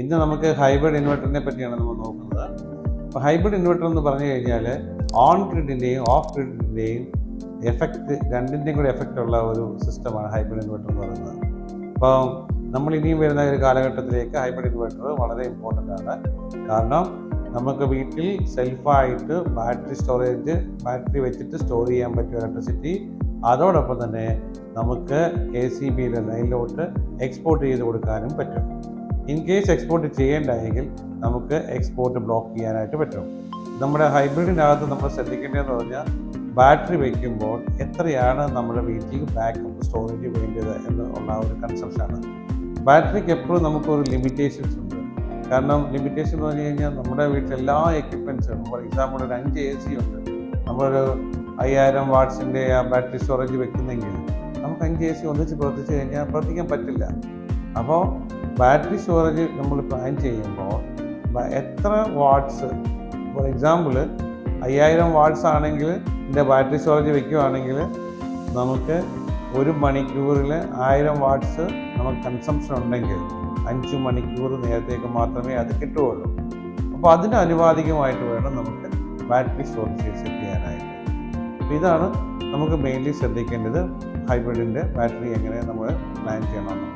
ഇന്ന് നമുക്ക് ഹൈബ്രിഡ് ഇൻവെർട്ടറിനെ പറ്റിയാണ് നമ്മൾ നോക്കുന്നത്. അപ്പോൾ ഹൈബ്രിഡ് ഇൻവെർട്ടർ എന്ന് പറഞ്ഞു കഴിഞ്ഞാൽ ഓൺ ഗ്രിഡിന്റെയും ഓഫ് ഗ്രിഡിന്റെയും എഫക്റ്റ് രണ്ടിന്റെയും കൂടി എഫക്റ്റ് ഉള്ള ഒരു സിസ്റ്റമാണ് ഹൈബ്രിഡ് ഇൻവെർട്ടർ എന്ന് പറയുന്നത്. അപ്പോൾ നമ്മൾ ഇനിയും വരുന്ന ഒരു കാലഘട്ടത്തിലേക്ക് ഹൈബ്രിഡ് ഇൻവെർട്ടർ വളരെ ഇമ്പോർട്ടന്റ് ആണ്. കാരണം നമുക്ക് വീട്ടിൽ സെൽഫായിട്ട് ബാറ്ററി സ്റ്റോറേജ് ബാറ്ററി വെച്ചിട്ട് സ്റ്റോർ ചെയ്യാൻ പറ്റിയ ഇലക്ട്രിസിറ്റി അതോടൊപ്പം തന്നെ നമുക്ക് കെ സി ബിയിലെ ലൈനിലോട്ട് എക്സ്പോർട്ട് ചെയ്ത് കൊടുക്കാനും പറ്റും. ഇൻ കേസ് എക്സ്പോർട്ട് ചെയ്യേണ്ടായെങ്കിൽ നമുക്ക് എക്സ്പോർട്ട് ബ്ലോക്ക് ചെയ്യാനായിട്ട് പറ്റും. നമ്മുടെ ഹൈബ്രിഡിനകത്ത് നമ്മൾ ശ്രദ്ധിക്കേണ്ടതെന്ന് പറഞ്ഞാൽ ബാറ്ററി വയ്ക്കുമ്പോൾ എത്രയാണ് നമ്മുടെ വീട്ടിൽ ബാക്കപ്പ് സ്റ്റോറേജ് വേണ്ടത് എന്ന് ഉള്ള ഒരു കൺസെപ്റ്റാണ് ബാറ്ററിക്ക് എപ്പോഴും നമുക്കൊരു ലിമിറ്റേഷൻസ് ഉണ്ട്. കാരണം ലിമിറ്റേഷൻ എന്ന് പറഞ്ഞു കഴിഞ്ഞാൽ നമ്മുടെ വീട്ടിൽ എല്ലാ എക്യുപ്മെൻസും ഫോർ എക്സാമ്പിൾ ഒരു അഞ്ച് എ സി ഉണ്ട്. നമ്മളൊരു അയ്യായിരം വാട്ട്സിന്റെ ആ ബാറ്ററി സ്റ്റോറേജ് വെക്കുന്നെങ്കിൽ നമുക്ക് അഞ്ച് എ സി ഒന്നിച്ച് പ്രവർത്തിച്ച് കഴിഞ്ഞാൽ പ്രവർത്തിക്കാൻ പറ്റില്ല. അപ്പോൾ ബാറ്ററി സ്റ്റോറേജ് നമ്മൾ പ്ലാൻ ചെയ്യുമ്പോൾ എത്ര വാട്ട്സ് ഫോർ എക്സാമ്പിൾ അയ്യായിരം വാട്ട്സ് ആണെങ്കിൽ ഇതിന്റെ ബാറ്ററി സ്റ്റോറേജ് വെക്കുകയാണെങ്കിൽ നമുക്ക് ഒരു മണിക്കൂറിൽ ആയിരം വാട്ട്സ് നമുക്ക് കൺസംഷൻ ഉണ്ടെങ്കിൽ അഞ്ച് മണിക്കൂർ നേരത്തേക്ക് മാത്രമേ അത് കിട്ടുകയുള്ളൂ. അപ്പോൾ അതിന് അനുവാദികമായിട്ട് വേണം നമുക്ക് ബാറ്ററി സ്റ്റോറേജ് സെറ്റ് ചെയ്യാനായിട്ട്. അപ്പോൾ ഇതാണ് നമുക്ക് മെയിൻലി ശ്രദ്ധിക്കേണ്ടത് ഹൈബ്രിഡിന്റെ ബാറ്ററി എങ്ങനെ നമ്മൾ പ്ലാൻ ചെയ്യണമെന്ന്